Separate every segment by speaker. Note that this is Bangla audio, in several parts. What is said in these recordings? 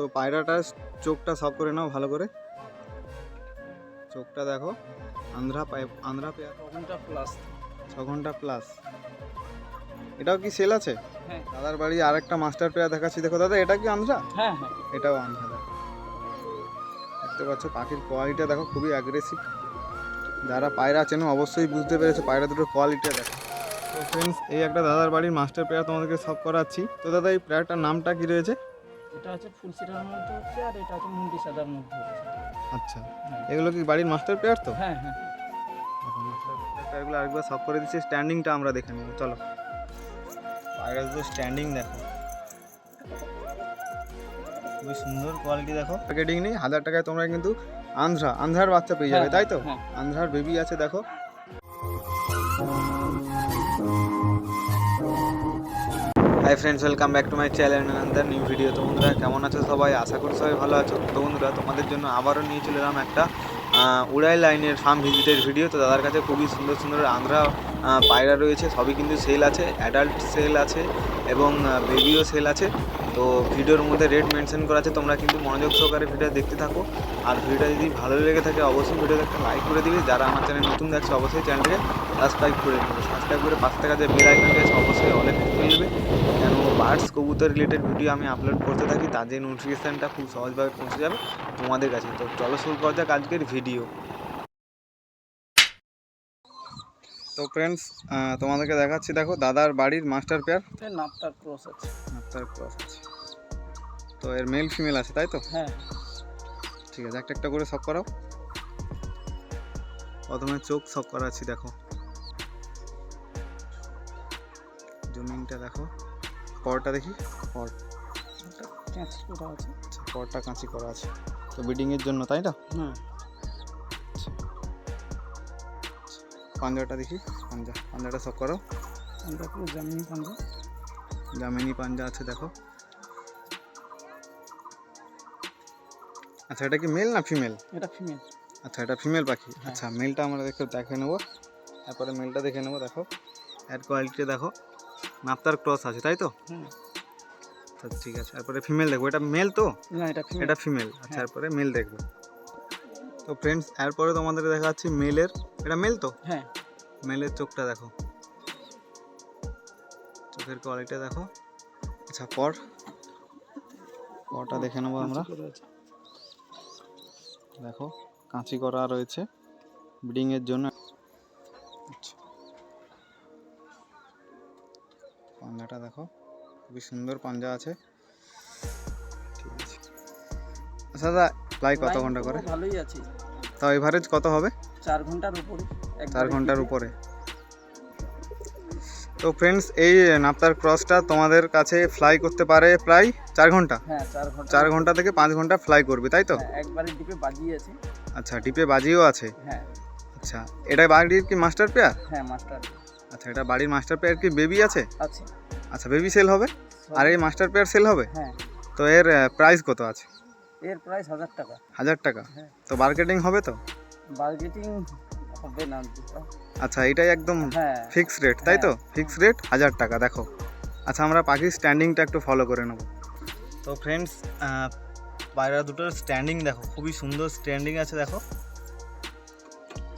Speaker 1: তো পায়রাটার চোখটা সব করে নাও ভালো করে। চোখটা দেখো আন্ধ্রা পায় আন্ধ্রা পেয়ার
Speaker 2: ঘণ্টা প্লাস
Speaker 1: ছ ঘণ্টা প্লাস এটাও কি সেল আছে?
Speaker 2: হ্যাঁ।
Speaker 1: দাদার বাড়ি আরেকটা মাস্টার পেয়ার দেখাচ্ছি। দেখো দাদা এটা কি আন্ধ্রা?
Speaker 2: হ্যাঁ হ্যাঁ।
Speaker 1: এটাও আন্ধ্রা। দেখো দেখতে পাচ্ছ পাখির কোয়ালিটিটা দেখো খুবই অ্যাগ্রেসিভ যারা পায়রা চেনো অবশ্যই বুঝতে পেরেছ পায়রা দুটোর কোয়ালিটিটা দেখো। তো ফ্রেন্ডস এই একটা দাদার বাড়ির মাস্টার পেয়ার তোমাদেরকে সব করাচ্ছি। তো দাদা এই পেয়ারটার নামটা কি রয়েছে?
Speaker 2: এটা হচ্ছে ফুল সিটার মধ্যে হচ্ছে আর এটা হচ্ছে মুন্ডি সাদার মধ্যে হচ্ছে।
Speaker 1: আচ্ছা।
Speaker 2: হ্যাঁ।
Speaker 1: এগুলো কি বাড়ির মাস্টার পেয়ার তো?
Speaker 2: হ্যাঁ হ্যাঁ।
Speaker 1: মাস্টার আরেকবার সব করে দিচ্ছি স্ট্যান্ডিংটা আমরা দেখে নেব চলো। পায়রা দুটো স্ট্যান্ডিং দেখো। খুবই সুন্দর কোয়ালিটি দেখো। প্যাকেটিং নেই হাজার টাকায় তোমরা কিন্তু আন্ধ্রা আন্ধ্রার বাচ্চা পেয়ে যাবে
Speaker 2: হ্যাঁ,
Speaker 1: তাই তো?
Speaker 2: হ্যাঁ।
Speaker 1: আন্ধ্রার বেবি আছে দেখো। Hi friends welcome back to my channel আনান্দার new video তো বন্ধুরা, কেমন আছো সবাই? আশা করি সবাই ভালো আছো। তো বন্ধুরা, তোমাদের জন্য আবারও নিয়ে চলে এলাম একটা উড়াই লাইনের ফার্ম ভিজিটের ভিডিও তো দাদার কাছে খুবই সুন্দর সুন্দর আন্ধ্রা পায়রা রয়েছে, সবই কিন্তু সেল আছে অ্যাডাল্ট সেল আছে এবং বেবিও সেল আছে। তো ভিডিওর মধ্যে রেট মেনশন করা আছে, তোমরা কিন্তু মনোযোগ সহকারে ভিডিও দেখতে থাকো। আর ভিডিওটা যদি ভালো লেগে থাকে, অবশ্যই ভিডিওতে একটা লাইক করে দিবে। যারা আমার চ্যানেল নতুন দেখছে, অবশ্যই চ্যানেলটাকে সাবস্ক্রাইব করে নেবে। সাবস্ক্রাইব করে পাঁচ টাকা যে বেল আইকনটা আছে, অবশ্যই অনেক করে নেবে। কেন বার্ডস কবুতর রিলেটেড ভিডিও আমি আপলোড করতে থাকি যে নোটিফিকেশানটা খুব সহজভাবে পৌঁছে যাবে তোমাদের কাছে। তো চলো শুরু করা যাক আজকের ভিডিও তো ফ্রেন্ডস তোমাদেরকে দেখাচ্ছি দেখো দাদার বাড়ির মাস্টার পেয়ার
Speaker 2: এটা নাপটার ক্রস আছে।
Speaker 1: মাস্টার ক্রস আছে। তো এর মেল ফিমেল আছে তাই তো?
Speaker 2: হ্যাঁ।
Speaker 1: ঠিক আছে একটা একটা করে সব করাও। প্রথমে চোখ সব করাচ্ছি দেখো। জমিনটা দেখো। পরটা দেখি? পর
Speaker 2: এটা করা আছে।
Speaker 1: আচ্ছা পরটা কাঁচি করা আছে। তো বিডিংয়ের জন্য তাই না।
Speaker 2: হুম
Speaker 1: পাঞ্জাটা দেখি। পাঞ্জা পাঞ্জাটা সব করো।
Speaker 2: এটা পুরো জামিনি পাঞ্জা।
Speaker 1: জামিনি পাঞ্জা আছে দেখো। আচ্ছা এটা কি মেল না ফিমেল
Speaker 2: এটা ফিমেল
Speaker 1: আচ্ছা এটা ফিমেল পাখি?
Speaker 2: হ্যাঁ।
Speaker 1: আচ্ছা মেলটা আমরা দেখে দেখে নেব। তারপরে মেলটা দেখে নেব দেখো। এর কোয়ালিটি দেখো। নাপ্তার ক্রস আছে তাই তো? আচ্ছা ঠিক আছে তারপরে ফিমেল দেখব। এটা মেল তো?
Speaker 2: না এটা
Speaker 1: এটা ফিমেল আচ্ছা
Speaker 2: হ্যাঁ।
Speaker 1: এরপরে মেল দেখব। তো ফ্রেন্ডস এরপরে তোমাদের দেখাচ্ছি মেলের এটা মেল তো?
Speaker 2: হ্যাঁ।
Speaker 1: মেলের চোখটা দেখো। চোখের কোয়ালিটিটা দেখো। আচ্ছা পর। পরটা দেখে নেব আমরা। দেখো কাঁচি করা রয়েছে। ব্রিডিংয়ের জন্য। পাঞ্জাটা দেখো খুবই সুন্দর পাঞ্জা আছে। ঠিক আছে। দাদা ফ্লাই কত
Speaker 2: ঘণ্টা
Speaker 1: করে?
Speaker 2: ভালোই আছে।
Speaker 1: তাও এভারেজ কত হবে?
Speaker 2: চার ঘণ্টার উপরে।
Speaker 1: চার
Speaker 2: ঘণ্টার
Speaker 1: উপরে। তো ফ্রেন্ডস এই নাপ্তার ক্রসটা তোমাদের কাছে ফ্লাই করতে পারে প্রায় চার ঘণ্টা?
Speaker 2: হ্যাঁ চার
Speaker 1: ঘণ্টা। থেকে পাঁচ ঘণ্টা ফ্লাই করবে তাই তো?
Speaker 2: হ্যাঁ, একবারে ডিপে বাজিয়ে আছে।
Speaker 1: আচ্ছা ডিপে বাজিও আছে?
Speaker 2: হ্যাঁ।
Speaker 1: আচ্ছা এটা বাড়ির কি মাস্টার পেয়ার
Speaker 2: হ্যাঁ মাস্টার
Speaker 1: আচ্ছা এটা বাড়ির মাস্টার পেয়ার কি বেবি আছে?
Speaker 2: আছে।
Speaker 1: আচ্ছা বেবি সেল হবে? আর এই মাস্টার পেয়ার সেল হবে?
Speaker 2: হ্যাঁ।
Speaker 1: তো এর প্রাইস কত আছে?
Speaker 2: এর প্রাইস হাজার টাকা।
Speaker 1: হাজার টাকা?
Speaker 2: হ্যাঁ।
Speaker 1: তো মার্কেটিং হবে তো?
Speaker 2: বার্গেটিং হবে না
Speaker 1: আচ্ছা এটাই একদম
Speaker 2: হ্যাঁ।
Speaker 1: ফিক্স রেট তাই তো?
Speaker 2: হ্যাঁ।
Speaker 1: ফিক্স রেট হাজার টাকা দেখো। আচ্ছা আমরা পাখির স্ট্যান্ডিংটা একটু ফলো করে নেব। তো ফ্রেন্ডস পায়রা দুটোর স্ট্যান্ডিং দেখো খুবই সুন্দর স্ট্যান্ডিং আছে দেখো।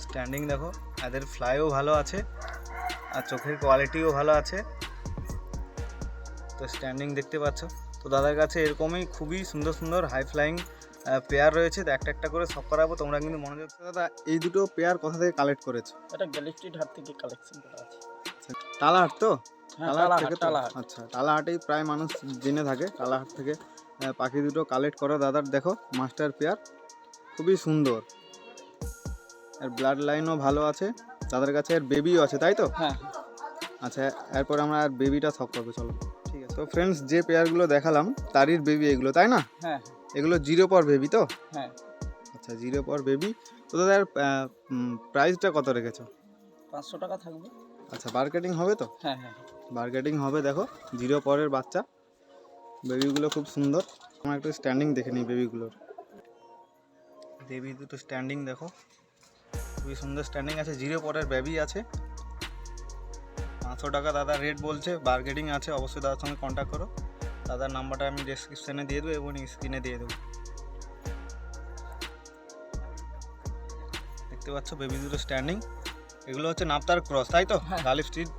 Speaker 1: স্ট্যান্ডিং দেখো এদের ফ্লাইও ভালো আছে আর চোখের কোয়ালিটিও ভালো আছে। তো স্ট্যান্ডিং দেখতে পাচ্ছ। তো দাদার কাছে এরকমই খুবই সুন্দর সুন্দর হাই ফ্লাইং পেয়ার রয়েছে। তো একটা একটা করে সব করাবো তোমরা কিন্তু মনে দিয়ে- দাদা এই দুটো পেয়ার কোথা থেকে কালেক্ট করেছ?
Speaker 2: এটা গ্যালেক্সির হাট থেকে কালেকশন করা আছে।
Speaker 1: তালাহাট তো?
Speaker 2: হ্যাঁ
Speaker 1: তালাহাট থেকে তো?
Speaker 2: টালাহাট
Speaker 1: আচ্ছা তালাহাটেই প্রায় মানুষ জেনে থাকে। তালাহাট থেকে পাখি দুটো কালেক্ট করো। দাদার দেখো মাস্টার পেয়ার খুবই সুন্দর। এর ব্লাড লাইনও ভালো আছে। তাদের কাছে এর বেবিও আছে তাই তো?
Speaker 2: হ্যাঁ।
Speaker 1: আচ্ছা এরপর আমরা আর বেবিটা সব করব চলো। তো ফ্রেন্ডস যে পেয়ারগুলো দেখালাম তারই বেবি এগুলো তাই না?
Speaker 2: হ্যাঁ
Speaker 1: এগুলো জিরো পর বেবি তো?
Speaker 2: হ্যাঁ।
Speaker 1: আচ্ছা জিরো পর বেবি তো দাদার প্রাইসটা কত রেখেছো?
Speaker 2: পাঁচশো টাকা থাকবে।
Speaker 1: আচ্ছা মার্কেটিং হবে তো?
Speaker 2: হ্যাঁ হ্যাঁ।
Speaker 1: মার্কেটিং হবে দেখো জিরো পরের বাচ্চা। বেবিগুলো খুব সুন্দর। আমার একটু স্ট্যান্ডিং দেখে নিই বেবিগুলোর বেবি দুটো স্ট্যান্ডিং দেখো। খুবই সুন্দর স্ট্যান্ডিং আছে। জিরো পরের বেবি আছে। পাঁচশো টাকা দাদা রেট বলছে বার্গেটিং আছে অবশ্যই দাদার সঙ্গে কন্ট্যাক্ট করো। দাদার নাম্বারটা আমি ডেসক্রিপশানে দিয়ে দেবো এবং স্ক্রিনে দিয়ে দেবো। দেখতে পাচ্ছ বেবি দুটো স্ট্যান্ডিং এগুলো হচ্ছে নাপতার ক্রস তাই তো?
Speaker 2: হ্যাঁ।
Speaker 1: গালি স্ট্রিট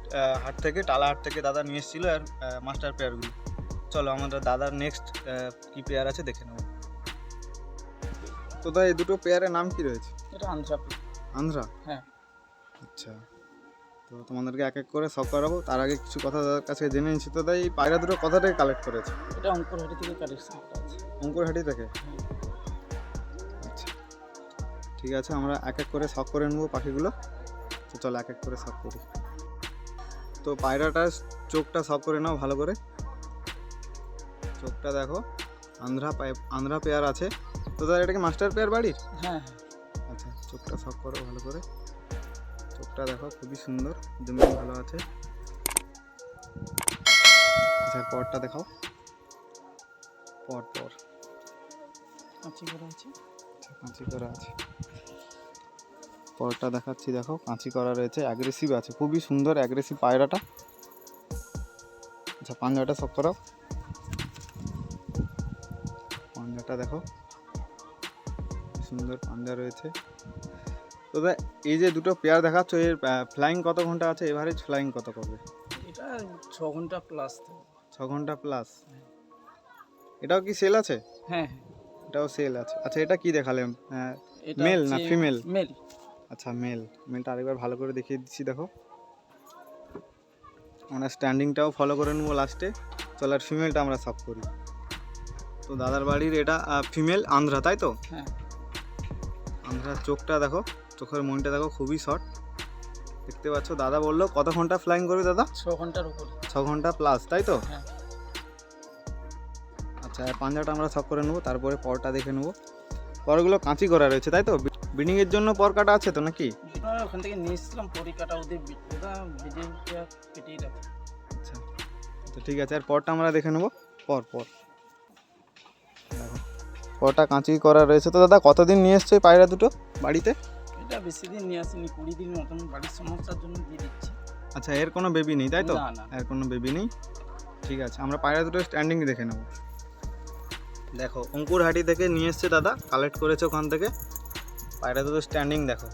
Speaker 1: হাট থেকে টালা হাট থেকে দাদা নিয়ে এসেছিল আর মাস্টার পেয়ারগুলো চলো আমাদের দাদার নেক্সট কি পেয়ার আছে দেখে নেব। তো দাদা এই দুটো পেয়ারের নাম কি রয়েছে?
Speaker 2: এটা আন্ধ্রাপি
Speaker 1: আন্ধ্রা
Speaker 2: হ্যাঁ।
Speaker 1: আচ্ছা। তো তোমাদেরকে এক এক করে সব করাবো। তার আগে কিছু কথা দাদার কাছে জেনে নিচ্ছি তো দাদা এই পায়রা দুটো কথা থেকে কালেক্ট করেছে?
Speaker 2: এটা অঙ্কুরহাটি থেকে কালেকশন
Speaker 1: অঙ্কুরহাটি থেকে?
Speaker 2: হ্যাঁ।
Speaker 1: আচ্ছা। ঠিক আছে আমরা এক এক করে শখ করে নেব পাখিগুলো। তো চলো এক এক করে শখ করি। তো পায়রাটার চোখটা শখ করে নাও ভালো করে। চোখটা দেখো আন্ধ্রা আন্ধ্রা পেয়ার আছে। তো দাদা এটা কি মাস্টার পেয়ার বাড়ির?
Speaker 2: হ্যাঁ
Speaker 1: আচ্ছা চোখটা শখ করো ভালো করে। চোখটা দেখো খুবই সুন্দর। জমি ভালো আছে। আচ্ছা পরটা দেখাও। পর পর
Speaker 2: কাঁচি করা আছে।
Speaker 1: আচ্ছা, কাঁচি করা আছে। পরটা দেখাচ্ছি দেখো। কাঁচি করা রয়েছে। অ্যাগ্রেসিভ আছে। খুবই সুন্দর অ্যাগ্রেসিভ পায়রাটা। আচ্ছা পাঞ্জাটা সব করাও। পাঞ্জাটা দেখো। সুন্দর পাঞ্জা রয়েছে। তো দা এই যে দুটো পেয়ার দেখাচ্ছ এর ফ্লাইং কত ঘণ্টা আছে? এভারেজ ফ্লাইং কত করবে?
Speaker 2: এটা ছ ঘণ্টা প্লাস
Speaker 1: ছ ঘণ্টা প্লাস এটাও কি সেল আছে?
Speaker 2: হ্যাঁ
Speaker 1: এটাও সেল আছে। আচ্ছা এটা কি হ্যাঁ
Speaker 2: এটা
Speaker 1: না ফিমেল
Speaker 2: মেল
Speaker 1: আচ্ছা মেল মেলটা আরেকবার ভালো করে দেখিয়ে দিচ্ছি দেখো। আমরা স্ট্যান্ডিংটাও ফলো করে নেব লাস্টে চল আর ফিমেলটা আমরা সাফ করি। তো দাদার বাড়ির এটা ফিমেল আন্ধ্রা তাই তো?
Speaker 2: হ্যাঁ।
Speaker 1: আন্ধ্রার চোখটা দেখো। চোখের মনটা দেখো খুবই শর্ট। দেখতে পাচ্ছ দাদা বলল কত ঘণ্টা ফ্লাইং করবে দাদা?
Speaker 2: ছ ঘণ্টার উপরে।
Speaker 1: ছ ঘণ্টা প্লাস তাই তো?
Speaker 2: হ্যাঁ।
Speaker 1: আচ্ছা পাঞ্জাটা আমরা সব করে নেব তারপরে পরটা দেখে নেব। পরগুলো কাঁচি করা রয়েছে তাই তো? বিডিংয়ের জন্য পর কাটা আছে তো নাকি?
Speaker 2: ওখান থেকে নিয়ে এসেছিলাম পরীক্ষাটা ওদের বি- কেটেই রাখে।
Speaker 1: আচ্ছা তো ঠিক আছে আর পরটা আমরা দেখে নেব। পর পর। পরটা কাঁচি করা রয়েছে। তো দাদা কতদিন নিয়ে এসছে পায়রা দুটো বাড়িতে?
Speaker 2: এটা বেশি দিন নিয়ে আসেনি কুড়ি দিন মতন বাড়ির সমস্যার জন্য দিয়ে দিচ্ছি।
Speaker 1: আচ্ছা এর কোনো বেবি নেই তাই তো?
Speaker 2: না না।
Speaker 1: এর কোনো বেবি নেই? ঠিক আছে আমরা পায়রা দুটো স্ট্যান্ডিং দেখে নেব। দেখো অঙ্কুরহাটি থেকে নিয়ে এসছে দাদা কালেক্ট করেছে ওখান থেকে। পায়রা দুটো স্ট্যান্ডিং দেখো।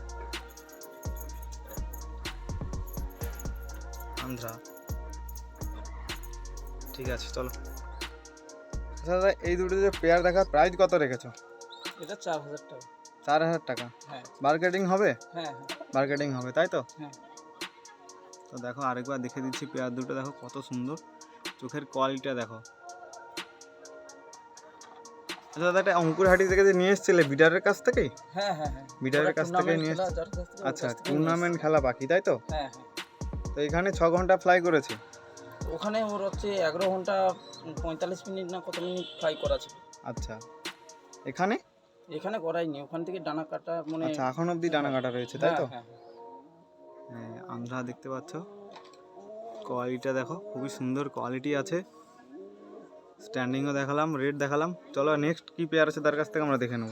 Speaker 1: আন্ধ্রা। ঠিক আছে চলো। আচ্ছা দাদা এই দুটো যে পেয়ার দেখার প্রাইস কত রেখেছো?
Speaker 2: এটা চার হাজার টাকা।
Speaker 1: চার হাজার টাকা।
Speaker 2: হ্যাঁ।
Speaker 1: মার্কেটিং হবে?
Speaker 2: হ্যাঁ হ্যাঁ।
Speaker 1: মার্কেটিং হবে তাই তো?
Speaker 2: হ্যাঁ।
Speaker 1: তো দেখো আরেকবার দেখে দিচ্ছি পেয়ার দুটো দেখো কত সুন্দর। চোখের কোয়ালিটিটা দেখো। আচ্ছা দাদা এটা অঙ্কুরহাটি থেকে যে নিয়ে এসেছিলে বিডারের কাছ থেকেই?
Speaker 2: হ্যাঁ হ্যাঁ হ্যাঁ।
Speaker 1: বিডারের কাছ থেকে নিয়ে
Speaker 2: থেকে
Speaker 1: আচ্ছা
Speaker 2: থেকে
Speaker 1: টুর্নামেন্ট খেলা বাকি তাই তো?
Speaker 2: হ্যাঁ হ্যাঁ।
Speaker 1: তো এখানে ছ ঘণ্টা ফ্লাই করেছে?
Speaker 2: ওখানে ওর হচ্ছে এগারো ঘণ্টা পঁয়তাল্লিশ মিনিট না কত মিনিট ফ্লাই করা ছিল?
Speaker 1: আচ্ছা। এখানে?
Speaker 2: এখানে করাইনি ওখান থেকে ডানা কাটা মানে
Speaker 1: আচ্ছা এখন অবধি ডানা কাটা রয়েছে তাই তো?
Speaker 2: হ্যাঁ, হ্যাঁ,
Speaker 1: হ্যাঁ, আন্ধ্রা দেখতে পাচ্ছ। কোয়ালিটিটা দেখো খুবই সুন্দর কোয়ালিটি আছে। স্ট্যান্ডিংও দেখালাম রেট দেখালাম। চলো নেক্সট কি পেয়ার আছে তার কাছ থেকে আমরা দেখে নেব।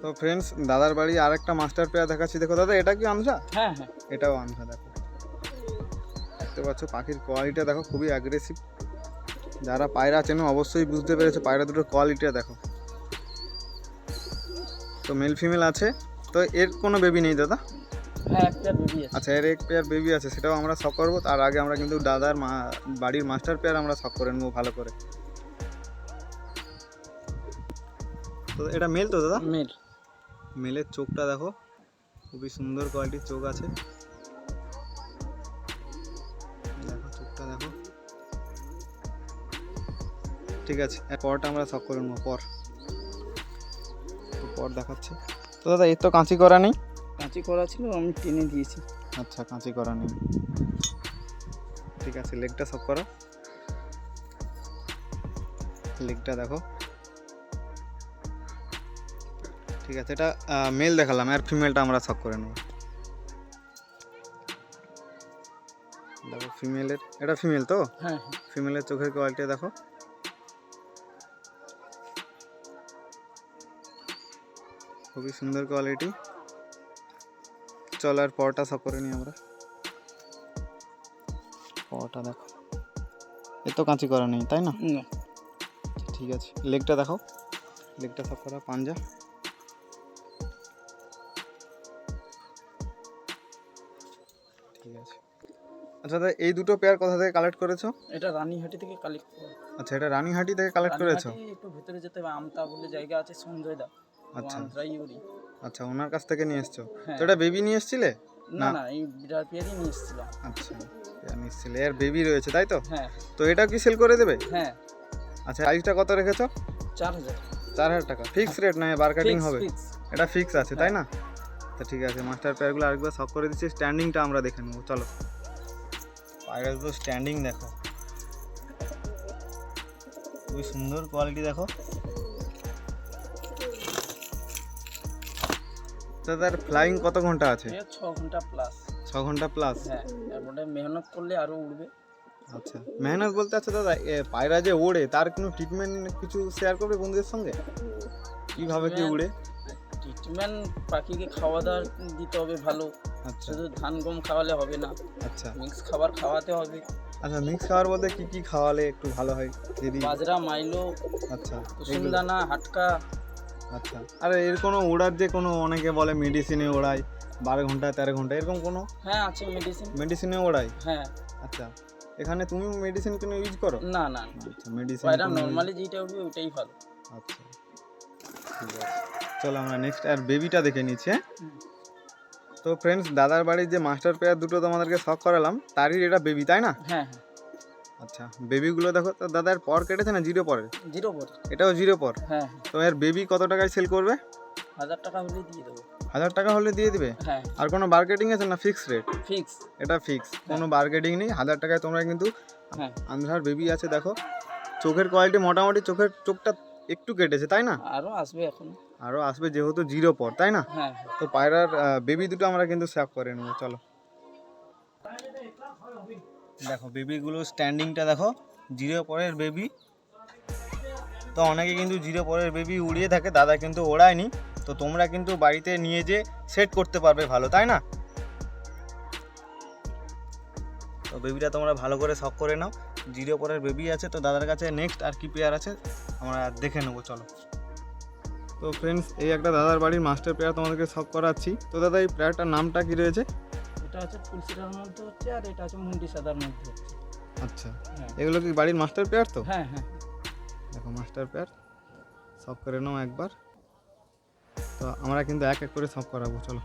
Speaker 1: তো ফ্রেন্ডস দাদার বাড়ি আরেকটা মাস্টার পেয়ার দেখাচ্ছি। দেখো দাদা এটা কি আন্ধ্রা?
Speaker 2: হ্যাঁ হ্যাঁ।
Speaker 1: এটাও আন্ধ্রা দেখো। দেখতে পাচ্ছ পাখির কোয়ালিটিটা দেখো খুবই অ্যাগ্রেসিভ যারা পায়রা চেনো অবশ্যই বুঝতে পেরেছে পায়রা দুটোর কোয়ালিটিটা দেখো। তো মেল ফিমেল আছে। তো এর কোনো বেবি নেই দাদা?
Speaker 2: হ্যাঁ বেবি
Speaker 1: আচ্ছা এর এক পেয়ার বেবি আছে সেটাও আমরা শখ করব। তার আগে আমরা কিন্তু দাদার মা বাড়ির মাস্টার পেয়ার আমরা শখ করে নেব ভালো করে। তো এটা মেল তো দাদা?
Speaker 2: মেল
Speaker 1: মেলের চোখটা দেখো খুবই সুন্দর কোয়ালিটির চোখ আছে। দেখো চোখটা দেখো। ঠিক আছে পরটা আমরা শখ করে নেব পর। পর দেখাচ্ছে। তো দাদা এর তো কাঁচি করা নেই?
Speaker 2: কাঁচি করা ছিল আমি টেনে দিয়েছি।
Speaker 1: আচ্ছা কাঁচি করা নেই। ঠিক আছে লেগটা সব করো। লেগটা দেখো। ঠিক আছে এটা মেল দেখালাম আর ফিমেলটা আমরা সব করে নেব। দেখো ফিমেলের এটা ফিমেল তো?
Speaker 2: হ্যাঁ হ্যাঁ।
Speaker 1: ফিমেলের চোখের কোয়ালিটি দেখো। খুবই সুন্দর কোয়ালিটি চল আর পরটা সব করে নিই আমরা। পরটা দেখো। এ তো কাঁচি করা নেই তাই না?
Speaker 2: না।
Speaker 1: ঠিক আছে। লেগটা দেখো লেগটা সব করা পাঞ্জা। ঠিক আছে। আচ্ছা দাদা এই দুটো পেয়ার কোথা থেকে কালেক্ট করেছ?
Speaker 2: এটা রানীহাটি থেকে কালেক্ট
Speaker 1: আচ্ছা এটা রানীহাটি থেকে কালেক্ট করেছ?
Speaker 2: একটু ভেতরে যেতে হবে আমতা বলে জায়গা আছে সঞ্জয় দা।
Speaker 1: আচ্ছা।
Speaker 2: ইউরি
Speaker 1: আচ্ছা ওনার কাছ থেকে নিয়ে এসছো?
Speaker 2: হ্যাঁ।
Speaker 1: তো এটা বেবি নিয়ে এসছিলে?
Speaker 2: না
Speaker 1: না।
Speaker 2: এই বিরাট পেয়ারই নিয়ে এসেছিলাম।
Speaker 1: আচ্ছা পেয়ার নিয়ে এসছিলে। এর বেবি রয়েছে তাই তো?
Speaker 2: হ্যাঁ।
Speaker 1: তো এটা কি সেল করে দেবে?
Speaker 2: হ্যাঁ।
Speaker 1: আচ্ছা প্রাইসটা কত রেখেছো?
Speaker 2: চার হাজার।
Speaker 1: চার হাজার টাকা। ফিক্স রেট নয় বার্গেটিং
Speaker 2: Fix,
Speaker 1: হবে? এটা ফিক্স আছে তাই না? তো ঠিক আছে মাস্টার পেয়ারগুলো আরেকবার সব করে দিচ্ছি। স্ট্যান্ডিংটা আমরা দেখে নেব চলো। পায়রা তো স্ট্যান্ডিং দেখো। খুবই সুন্দর কোয়ালিটি দেখো। তার ফ্লাইং কত ঘণ্টা আছে?
Speaker 2: ছ ঘণ্টা প্লাস
Speaker 1: ছ ঘণ্টা প্লাস
Speaker 2: হ্যাঁ তারপরে মেহনত করলে আরও উঠবে
Speaker 1: আচ্ছা মেহনত বলতে আছে দাদা পায়রা যে ওড়ে তার কোনো ট্রিটমেন্ট কিছু শেয়ার করবে বন্ধুদের সঙ্গে? কীভাবে কি উড়ে?
Speaker 2: ট্রিটমেন্ট পাখিকে খাওয়া দাওয়া দিতে হবে ভালো।
Speaker 1: আচ্ছা।
Speaker 2: শুধু ধান গম খাওয়ালে হবে না।
Speaker 1: আচ্ছা।
Speaker 2: মিক্স খাবার খাওয়াতে হবে।
Speaker 1: আচ্ছা মিক্স খাবার বলতে কি কি খাওয়ালে একটু ভালো হয়? যদি
Speaker 2: বাজরা মাইলো
Speaker 1: আচ্ছা
Speaker 2: কুসুমদানা হাটকা
Speaker 1: আচ্ছা। আর এর কোনো ওড়ার যে কোনো অনেকে বলে মেডিসিনে ওড়ায় বারো ঘণ্টা তেরো ঘণ্টা এরকম কোনো?
Speaker 2: হ্যাঁ আছে মেডিসিন
Speaker 1: মেডিসিনে ওড়ায়?
Speaker 2: হ্যাঁ।
Speaker 1: আচ্ছা এখানে তুমি মেডিসিন কোনো ইউজ করো?
Speaker 2: না না
Speaker 1: আচ্ছা মেডিসিন
Speaker 2: পায়রা নর্মালি যেটা উঠবে ওইটাই ভালো।
Speaker 1: আচ্ছা ঠিক আছে। চলো আমরা নেক্সট আর বেবিটা দেখে নিচ্ছি হ্যাঁ? তো ফ্রেন্ডস দাদার বাড়ির যে মাস্টার পেয়ার দুটো তোমাদেরকে শখ করালাম তারই এটা বেবি তাই না?
Speaker 2: হ্যাঁ হ্যাঁ।
Speaker 1: আচ্ছা বেবিগুলো দেখো তো দাদার পর কেটেছে না জিরো পরে
Speaker 2: জিরো বল
Speaker 1: এটাও জিরো পর?
Speaker 2: হ্যাঁ।
Speaker 1: তো এর বেবি কত টাকায় সেল করবে?
Speaker 2: হাজার টাকা হলে দিয়ে দেবো।
Speaker 1: হাজার টাকা হলে দিয়ে দিবে?
Speaker 2: হ্যাঁ।
Speaker 1: আর কোনো মার্কেটিং আছে না ফিক্স রেট
Speaker 2: ফিক্স
Speaker 1: এটা ফিক্স কোনো বার্গেটিং নেই। হাজার টাকায় তোমরা কিন্তু
Speaker 2: হ্যাঁ।
Speaker 1: আন্ধ্রার বেবি আছে দেখো। চোখের কোয়ালিটি মোটামুটি চোখের চোখটা একটু কেটেছে তাই না?
Speaker 2: আরও আসবে এখন।
Speaker 1: আরও আসবে যেহেতু জিরো পর তাই না?
Speaker 2: হ্যাঁ। হ্যাঁ
Speaker 1: তো পায়রার বেবি দুটো আমরা কিন্তু সেভ করে নেব চলো। দেখো বেবিগুলো স্ট্যান্ডিংটা দেখো জিরো পরের বেবি তো অনেকে কিন্তু জিরো পরের বেবি উড়িয়ে থাকে, দাদা কিন্তু ওড়ায়নি। তো তোমরা কিন্তু বাড়িতে নিয়ে যে সেট করতে পারবে ভালো, তাই না? তো বেবিটা তোমরা ভালো করে শখ করে নাও। জিরো পরের বেবি আছে, তো দাদার কাছে নেক্সট আর কি পেয়ার আছে, আমরা দেখে নেব, চলো। তো ফ্রেন্ডস এই একটা দাদার বাড়ির মাস্টার পেয়ার তোমাদেরকে শখ করাচ্ছি। তো দাদা, এই পেয়ারটার নামটা কি রয়েছে?
Speaker 2: এটা হচ্ছে ফুলসিরার মধ্যে হচ্ছে আর এটা হচ্ছে মুন্ডি সাদার মধ্যে হচ্ছে।
Speaker 1: আচ্ছা।
Speaker 2: হ্যাঁ।
Speaker 1: এগুলো কি বাড়ির মাস্টার পেয়ার তো?
Speaker 2: হ্যাঁ হ্যাঁ।
Speaker 1: দেখো মাস্টার পেয়ার সব করে নাও একবার। তো আমরা কিন্তু এক এক করে সব করাবো চলো।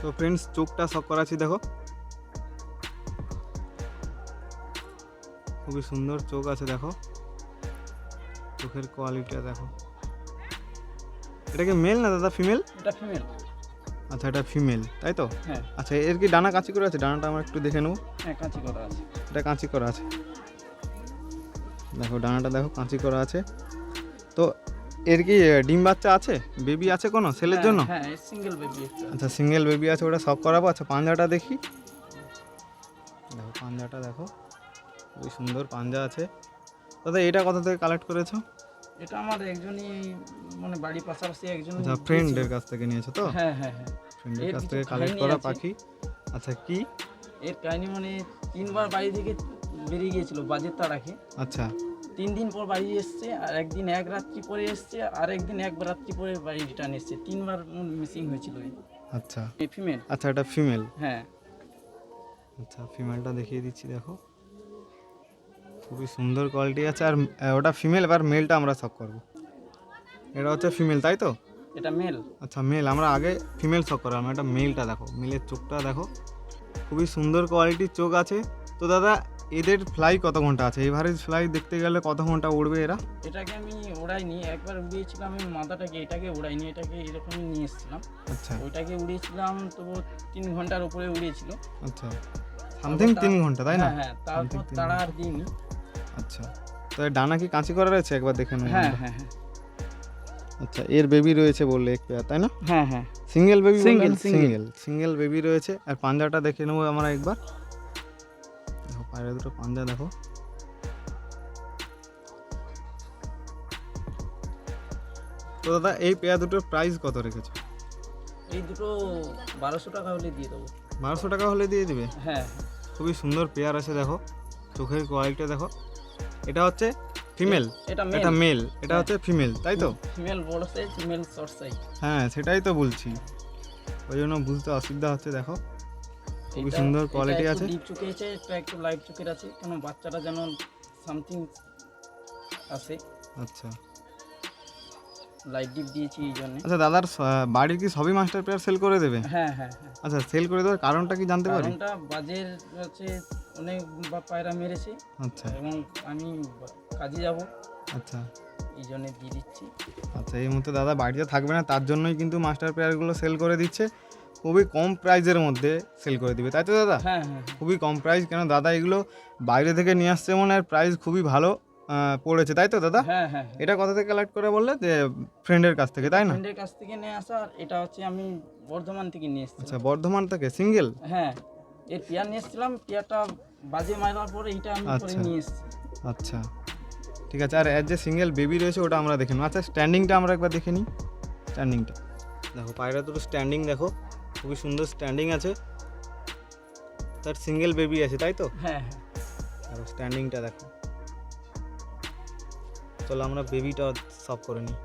Speaker 1: তো ফ্রেন্ডস চোখটা সব করাচ্ছি দেখো। খুবই সুন্দর চোখ আছে দেখো। চোখের কোয়ালিটিটা দেখো। এটা কি মেল না দাদা ফিমেল
Speaker 2: এটা ফিমেল
Speaker 1: আচ্ছা এটা ফিমেল তাই তো?
Speaker 2: হ্যাঁ।
Speaker 1: আচ্ছা এর কি ডানা কাঁচি করে আছে? ডানাটা আমরা একটু দেখে নেব।
Speaker 2: হ্যাঁ কাঁচি করা আছে।
Speaker 1: এটা কাঁচি করা আছে। দেখো ডানাটা দেখো কাঁচি করা আছে। তো এর কি ডিম বাচ্চা আছে? বেবি আছে কোনো ছেলের জন্য?
Speaker 2: হ্যাঁ সিঙ্গেল বেবি
Speaker 1: আচ্ছা সিঙ্গেল বেবি আছে ওটা সব করাবো? আচ্ছা পাঞ্জাটা দেখি। দেখো পাঞ্জাটা দেখো। খুবই সুন্দর পাঞ্জা আছে। দাদা এটা কোথা থেকে কালেক্ট করেছ?
Speaker 2: এটা আমার একজনই মানে বাড়ির পাশাপাশি একজন
Speaker 1: আচ্ছা ফ্রেন্ডের কাছ থেকে নিয়েছো তো?
Speaker 2: হ্যাঁ হ্যাঁ হ্যাঁ।
Speaker 1: ফ্রেন্ডের কাছ থেকে কালেক্ট করা পাখি? আচ্ছা কি?
Speaker 2: এর কাহিনী মানে তিনবার বাড়ি থেকে বেরিয়ে গিয়েছিল বাজের তাড়াকে
Speaker 1: আচ্ছা।
Speaker 2: তিন দিন পর বাড়ি এসছে আর একদিন এক রাত্রি পরে এসছে আর একদিন এক রাত্রি পরে বাড়ি রিটার্ন এসছে। তিনবার মিসিং হয়েছিল
Speaker 1: আচ্ছা।
Speaker 2: ফিমেল
Speaker 1: আচ্ছা এটা ফিমেল
Speaker 2: হ্যাঁ।
Speaker 1: আচ্ছা ফিমেলটা দেখিয়ে দিচ্ছি দেখো। খুবই সুন্দর কোয়ালিটি আছে আর ওটা ফিমেল এবার মেলটা আমরা সব করব। এটা হচ্ছে ফিমেল তাই তো?
Speaker 2: এটা মেল
Speaker 1: আচ্ছা মেল আমরা আগে ফিমেল শখ করালাম। এটা মেলটা দেখো মেলের চোখটা দেখো। খুবই সুন্দর কোয়ালিটির চোখ আছে। তো দাদা এদের ফ্লাই কত ঘণ্টা আছে? এভারেজ ফ্লাই দেখতে গেলে কত ঘণ্টা উড়বে এরা?
Speaker 2: এটাকে আমি ওড়াইনি একবার উড়িয়েছিলাম আমি মাথাটাকে এটাকে উড়াইনি এটাকে এরকমই নিয়ে এসেছিলাম।
Speaker 1: আচ্ছা।
Speaker 2: ওইটাকে উড়িয়েছিলাম তো তিন ঘণ্টার উপরে উড়িয়েছিল।
Speaker 1: আচ্ছা। সামথিং তিন ঘণ্টা তাই না?
Speaker 2: হ্যাঁ হ্যাঁ তারপর তারা আর দিইনি।
Speaker 1: আচ্ছা। তো এর ডানা কি কাঁচি করা রয়েছে? একবার দেখে নেব।
Speaker 2: হ্যাঁ হ্যাঁ হ্যাঁ।
Speaker 1: আচ্ছা এর বেবি রয়েছে বললে এক পেয়ার তাই না?
Speaker 2: হ্যাঁ হ্যাঁ।
Speaker 1: Single baby single single single baby রয়েছে। আর পাঞ্জাটা দেখে নেব আমরা একবার। দেখো পায়রা দুটো পাঞ্জা দেখো। তো দাদা এই পেয়ার দুটোর প্রাইস কত রেখেছো?
Speaker 2: এই দুটো বারোশো টাকা হলে দিয়ে দেবো।
Speaker 1: বারোশো টাকা হলে দিয়ে দিবে?
Speaker 2: হ্যাঁ।
Speaker 1: খুবই সুন্দর পেয়ার আছে দেখো। চোখের কোয়ালিটিটা দেখো। এটা হচ্ছে ফিমেল
Speaker 2: এটা
Speaker 1: এটা
Speaker 2: মেল
Speaker 1: মেল এটা। হচ্ছে ফিমেল তাই তো?
Speaker 2: ফিমেল বড় সাইজ ফিমেল শর্ট সাইজ
Speaker 1: হ্যাঁ সেটাই তো বলছি। ওই জন্য বুঝতে অসুবিধা হচ্ছে দেখো। খুবই সুন্দর কোয়ালিটি আছে।
Speaker 2: ডিপ চুকে আছে এটা একটু লাইভ চুকের আছে কোনো বাচ্চাটা যেন সামথিং আছে।
Speaker 1: আচ্ছা।
Speaker 2: লাইট ডিপ দিয়েছি এই জন্য।
Speaker 1: আচ্ছা দাদার বাড়ির কি সবই মাস্টার পেয়ার সেল করে দেবে?
Speaker 2: হ্যাঁ হ্যাঁ হ্যাঁ।
Speaker 1: আচ্ছা সেল করে দেওয়ার কারণটা কি জানতে পারি?
Speaker 2: কারণটা বাজের হচ্ছে অনেক পায়রা মেরেছে।
Speaker 1: আচ্ছা।
Speaker 2: এবং আমি কাজে যাব।
Speaker 1: আচ্ছা।
Speaker 2: এই জন্য দিয়ে দিচ্ছি।
Speaker 1: আচ্ছা এই মুহূর্তে দাদা বাড়িতে থাকবে না তার জন্যই কিন্তু মাস্টার পেয়ারগুলো সেল করে দিচ্ছে। খুবই কম প্রাইজের মধ্যে সেল করে দিবে তাই তো দাদা?
Speaker 2: হ্যাঁ হ্যাঁ হ্যাঁ।
Speaker 1: খুবই কম প্রাইস কেন দাদা এগুলো বাইরে থেকে নিয়ে আসছে মনে হয় প্রাইস খুবই ভালো। পড়েছে তাই তো দাদা?
Speaker 2: হ্যাঁ হ্যাঁ
Speaker 1: এটা কোথা থেকে কালেক্ট করে বললে? যে ফ্রেন্ডের কাছ থেকে তাই না?
Speaker 2: ফ্রেন্ডের কাছ থেকে নিয়ে আসা আর এটা হচ্ছে আমি বর্ধমান থেকে নিয়ে
Speaker 1: এসেছি
Speaker 2: আচ্ছা
Speaker 1: বর্ধমান থেকে সিঙ্গেল
Speaker 2: হ্যাঁ এই পেয়ার নিয়ে এসেছিলাম পেয়ারটা বাজে মারার পরে এইটা আমি করে
Speaker 1: আচ্ছা।
Speaker 2: নিয়ে এসেছি।
Speaker 1: আচ্ছা ঠিক আছে আর এর যে সিঙ্গেল বেবি রয়েছে ওটা আমরা দেখে নেব আচ্ছা স্ট্যান্ডিংটা আমরা একবার দেখে নিই স্ট্যান্ডিংটা দেখো পায়রা দুটো স্ট্যান্ডিং দেখো খুবই সুন্দর স্ট্যান্ডিং আছে। তার সিঙ্গেল বেবি আছে তাই তো?
Speaker 2: হ্যাঁ হ্যাঁ।
Speaker 1: স্ট্যান্ডিংটা দেখো। চলো আমরা বেবিটা শখ করে নিই।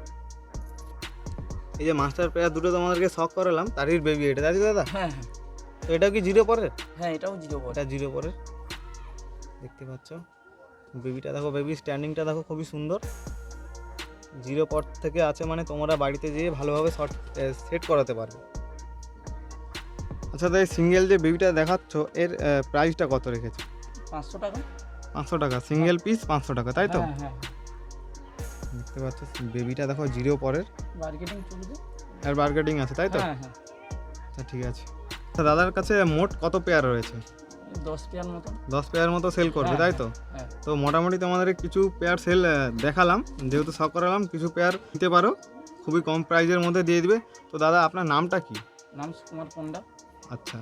Speaker 1: এই যে মাস্টার পেয়ার দুটো তোমাদেরকে শখ করালাম তারই বেবি এটা তাই দাদা?
Speaker 2: হ্যাঁ হ্যাঁ।
Speaker 1: তো এটা কি জিরো পরের?
Speaker 2: হ্যাঁ এটাও জিরো বল
Speaker 1: এটা জিরো পরের। দেখতে পাচ্ছ? বেবিটা দেখো বেবি স্ট্যান্ডিংটা দেখো খুবই সুন্দর। জিরো পট থেকে আছে মানে তোমরা বাড়িতে যেয়ে ভালোভাবে শর্ট সেট করাতে পারবে। আচ্ছা তাই সিঙ্গেল যে বেবিটা দেখাচ্ছ এর প্রাইসটা কত রেখেছো?
Speaker 2: পাঁচশো টাকা।
Speaker 1: পাঁচশো টাকা সিঙ্গেল পিস পাঁচশো টাকা তাই তো?
Speaker 2: হ্যাঁ হ্যাঁ।
Speaker 1: দেখতে পাচ্ছ বেবিটা দেখো জিরো পরের।
Speaker 2: মার্কেটিং চলবে?
Speaker 1: আর বার্গেটিং আছে তাই তো?
Speaker 2: হ্যাঁ হ্যাঁ।
Speaker 1: আচ্ছা ঠিক আছে। আচ্ছা দাদার কাছে মোট কত পেয়ার রয়েছে?
Speaker 2: দশ পেয়ার মতন।
Speaker 1: দশ পেয়ার মতো সেল করবে
Speaker 2: হ্যাঁ,
Speaker 1: তাই তো?
Speaker 2: হ্যাঁ
Speaker 1: তো মোটামুটি তোমাদের কিছু পেয়ার সেল দেখালাম। যেহেতু শখ করালাম কিছু পেয়ার নিতে পারো। খুবই কম প্রাইজের মধ্যে দিয়ে দিবে। তো দাদা আপনার নামটা কি?
Speaker 2: নাম সুকুমার পণ্ডা।
Speaker 1: আচ্ছা।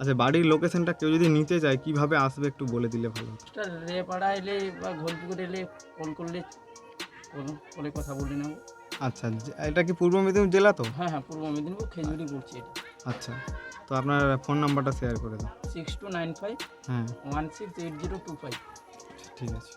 Speaker 1: আচ্ছা বাড়ির লোকেশনটা কেউ যদি নিতে চায় কীভাবে আসবে একটু বলে দিলে ভালো
Speaker 2: রেপাড়া এলে বা ঘোলপুকুর এলে কল করলে করে কথা বলে নেব
Speaker 1: আচ্ছা এটা কি পূর্ব মেদিনীপুর জেলা তো?
Speaker 2: হ্যাঁ হ্যাঁ পূর্ব মেদিনীপুর খেজুরি পড়ছে এটা।
Speaker 1: আচ্ছা তো আপনার ফোন নাম্বারটা শেয়ার করে দাও
Speaker 2: সিক্স টু নাইন ফাইভ
Speaker 1: হ্যাঁ।
Speaker 2: One six eight zero two five
Speaker 1: ঠিক আছে।